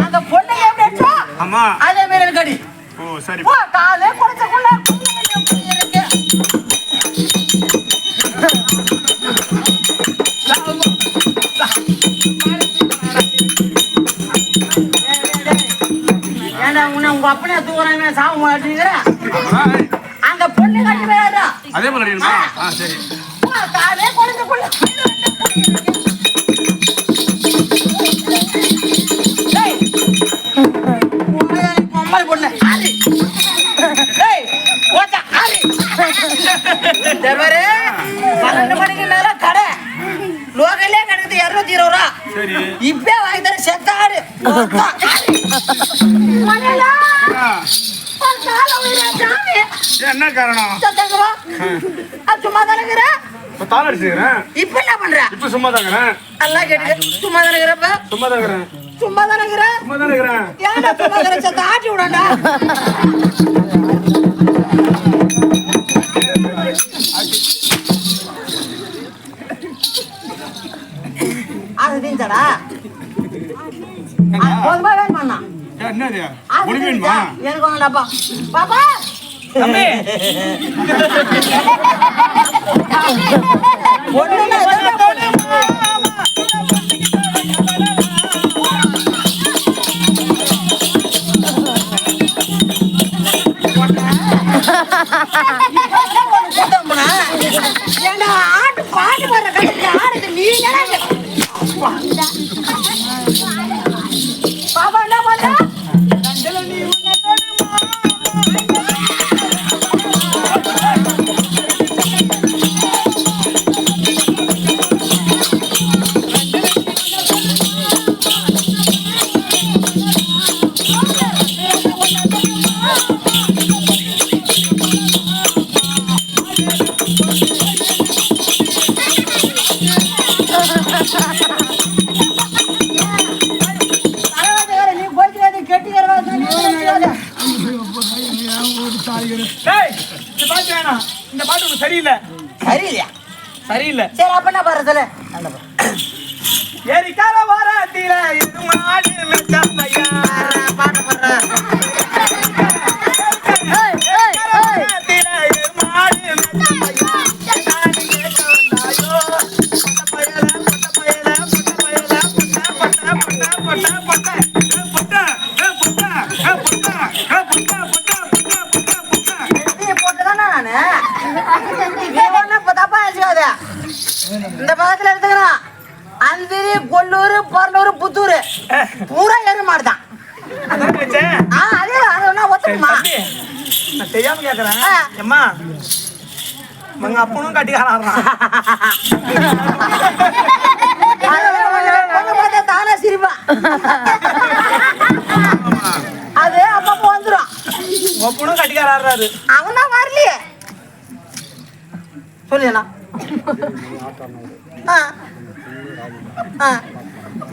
அந்த பொண்ணை எப்படி அடிச்சோ, ஆமா அதே மாதிரி எனக்கு அடி. ஓ சரி போ, காலே உன்னை உங்க அப்பனே தூக்குறாங்க சாவு மாட்டீங்கிற. அந்த பொண்ணு கட்டி வேறா அதே மாதிரி அடிக்கணுமா ஆ சரி காலே குறைச்சக்குள்ள பன்னெண்டு மணிக்கு மேல கடை. லோக்கல்லே கிடைக்குது இருநூத்தி இருபது ரூபா. சரி. இப்பே வாங்கி தர செத்தாடு. என்ன காரணம்? சும்மா தானே தாள் அடிச்சுக்கிறேன். இப்ப என்ன பண்ற? இப்ப சும்மா தாங்கிறேன் நல்லா கேட்டு சும்மா தானே இருக்கிறப்ப சும்மா தாங்கிறேன் சும்மா தானே சும்மா தான் இருக்கிறேன். ஏன்டா சும்மா சத்த ஆட்டி விடண்டா தீஞ்சடா போதுமா வேணுமா ஏன், என்னது? உனக்கு? வேணுமா? எனக்கு வேண்டாப்பா பாப்பா! தம்பி! இந்த பாட்டு வேணாம். இந்த பாட்டு உனக்கு சரியில்லை. சரியில்லையா? சரியில்லை. சரி அப்ப என்ன பாரு. எரிக்கால வாரத்தில இது மாடு மெச்சா பையா பாட்டு பாடுற. தப்பா இந்த பக்கத்துல எடுத்துக்கிறான் அந்திரி கொல்லூர் பொருளூர் புத்தூர். பூரா ஏறு மாடுதான். ஆ அதே அது ஒண்ணா சரி, ஒத்துக்குமா நான் தெரியாம கேக்குறேன். உங்க அப்பனும் கட்டிக்காரான் தானே சிரிப்பா. அது அப்பப்போ வந்துடும் ஒப்பனும் கட்டிக்காராரு அவனா வரலையே சொல்லியண்ணா ஆ ஆ சரி அவன் சொல்றேன் சொல்லி அம்மா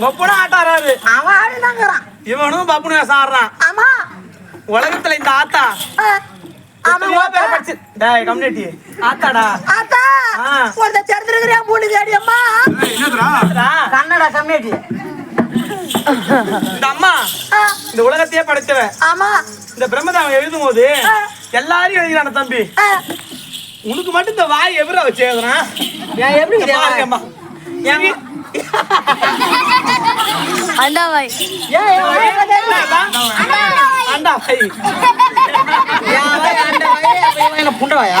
ஒப்பனும் ஆட்டாராரு அவன் ஆடிதாங்கிறான் இவனும் பப்புனு வேஷம் ஆடுறான் ஆமா. உலகத்துல இந்த ஆத்தா. கம்யூனிட்டி. ஆத்தாடா. ஆத்தா. ஆ. ஒருத்த சேர்ந்துருக்கிறியா மூணு தேடி அம்மா? கன்னடா கம்யூனிட்டி. இந்த அம்மா இந்த உலகத்தையே படைச்சவன் ஆமா. இந்த பிரம்மதாவன் எழுதும் போது. எல்லாரையும் எழுதிறான தம்பி. உனக்கு மட்டும் இந்த வாய் எவரா வச்சு எழுதுறான் ஏன் எப்படி இங்க பாருங்க அம்மா ஏன் வீ- அண்டாவாய் ஏன் என்? அண்டா வாய் என் வாய். அந்த வாய், அப்ப இவன் என்ன புண்டை வாயா?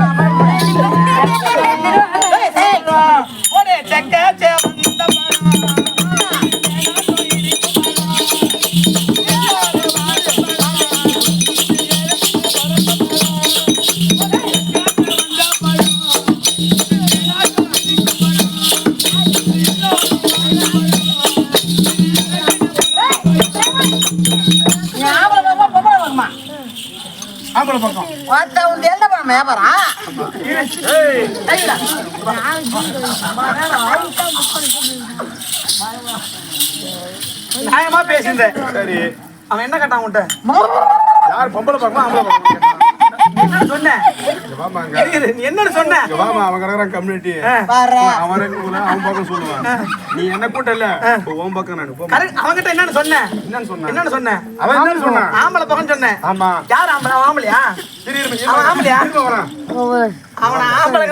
மாப்பிள்ள பக்கம் பார்த்தா உன் என்ன பண்ண வியாபாரம். நியாயமா பேசுந்தேன் சரி. அவன் என்ன கேட்டான் உன்ட்ட யார் பொம்பளை பக்கமா ஆம்பளை பக்கம் என்னன்னு சொன்ன? இங்க வாமா அவன் கிடக்குறான் கம்யூனிட்டி. அவன் அவன் பக்கம் சொல்லுவான். நீ என்ன கூட்டல இப்போ உன் பக்கம் நான் அவன்கிட்ட என்னன்னு சொன்ன? என்னன்னு சொன்னான் என்னன்னு சொன்ன? அவன் என்ன சொன்னான்? ஆம்பளை பக்கம் சொன்னேன் ஆமா. யார் ஆம்பளை? ஆம்பளையா? அவன். ஆம்பளையா? அவன ஆம்பளை.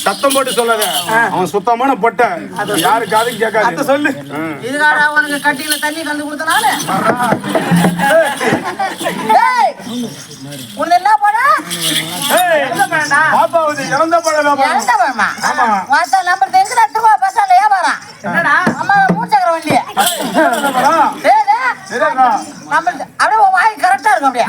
சத்தம் போட்டு சொல்லாத அவன் சுத்தமான பொட்டை. யாரு காதும் அத கேட்காது. சொல்லு. ஆ. இதுக்காடா உனக்கு கட்டியில தண்ணி கண்டு கொடுத்தனால? ஏய், உனக்கு என்ன பண்ண? ஏய், என்ன வேண்டாம் பாப்பா வந்து இறந்த படம் பழமா ஆமா. வார்த்தை நம்பர் தெரிஞ்சு வியாபாரம் என்னடா? அம்மா மூணு சக்கர வண்டி இறந்த படம். நம்ம அப்படியே வாய் கரெக்டா இருக்கும் அப்படியே.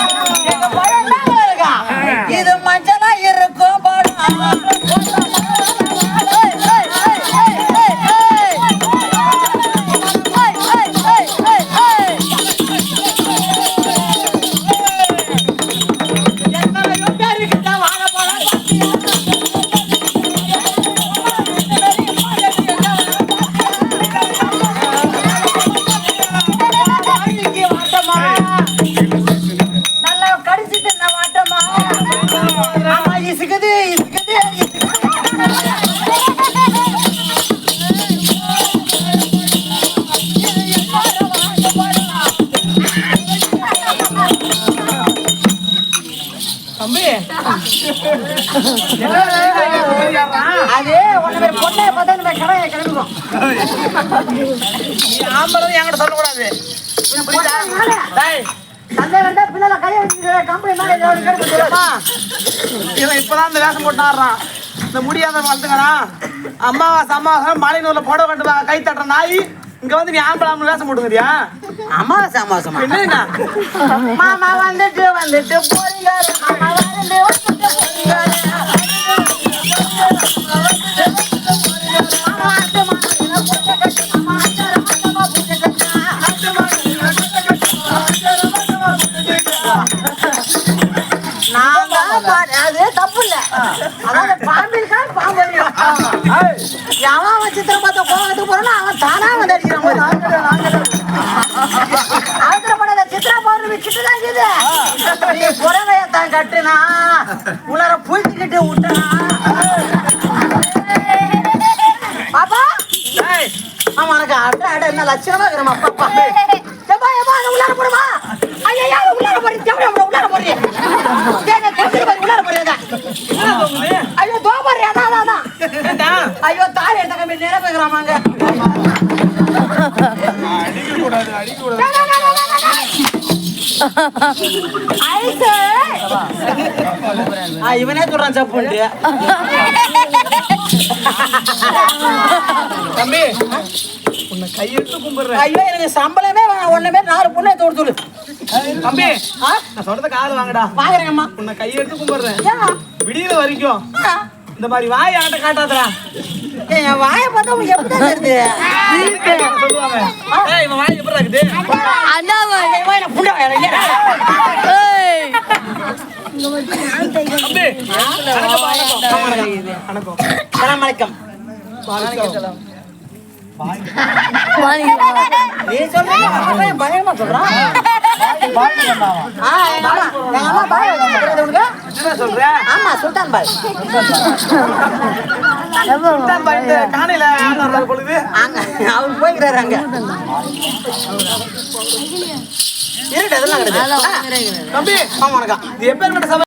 அது உன்னை மாதிரி பொண்ணை பார்த்தா மாதிரி கடையை ஆம்பளை என்கிட்ட சொல்லக்கூடாது. சண்டை வந்தா பின்னால கையை கம்பெனி மேல ஏதாவது இவன் இப்பதான் இந்த வேஷம் போட்டு ஆடுறான். இந்த முடியாத வளர்த்துக்கடா அம்மாவாசை அம்மாவாசை மலை நூல்ல புடவை கட்டு கை தட்டுற நாய். இங்க வந்து நீ ஆம்பளை ஆம்பளை வேஷம் போட்டுக்கிறியா அமாவாசை அமாவாசைமா என்ன மாமா வந்துட்டு வந்துட்டு போறீங்க. மாமா வந்து அவன் சித்திரம் பார்த்த கோவத்துக்கு போறானோ அவன் தானா வந்து அடிக்கிறான் சித்ரா பௌர்ணமி கிட்டதான் நீ கட்டுனா உலர புழிச்சுக்கிட்டு விட்டனா பாப்பா? அவன் உனக்கு அட அட என்ன லட்சணமா இருக்கிறமா பாப்பா? அதை உள்ளார போடுமா? ஐயா உள்ளார போறீ ஜவுளி அவரை உள்ளார போறீ ஏங்க தெரிஞ்சு பாரு உள்ளார போறீங்க? ஐயோ தோபர் அதான் அதான்? ஐயோ தாலி எடுத்த கம்பி நிரப்புகிறாமாங்க. இவனே சொல்றான் சப்புன்ட்டு தம்பி உன்னை கையெடுத்து கும்பிடுறேன். ஐயோ எனக்கு சம்பளமே ஒண்ணுமே நாலு பொண்ணை தோடு சொல்லு தம்பி? நான் சொல்றத காது வாங்கடா. வாங்குறேங்கம்மா உன்னை கையெடுத்து கும்பிடுறேன். ஏன் விடியற வரைக்கும்? இந்த மாதிரி வாய் ஆட்ட காட்டாதடா. என் வாயை பார்த்தா உங்களுக்கு எப்படி தெரியுது? வணக்கம், வணக்கம். நீ சொல்றீங்க பயமா சொல்றான். ஆமா சுல்தான் பாய். காணையில அவர் போய்க்கிறாரு அங்க இருட்டு அதெல்லாம் கிடையாது தம்பி ஆமா வணக்கம் எப்பேற்பட்ட சபை?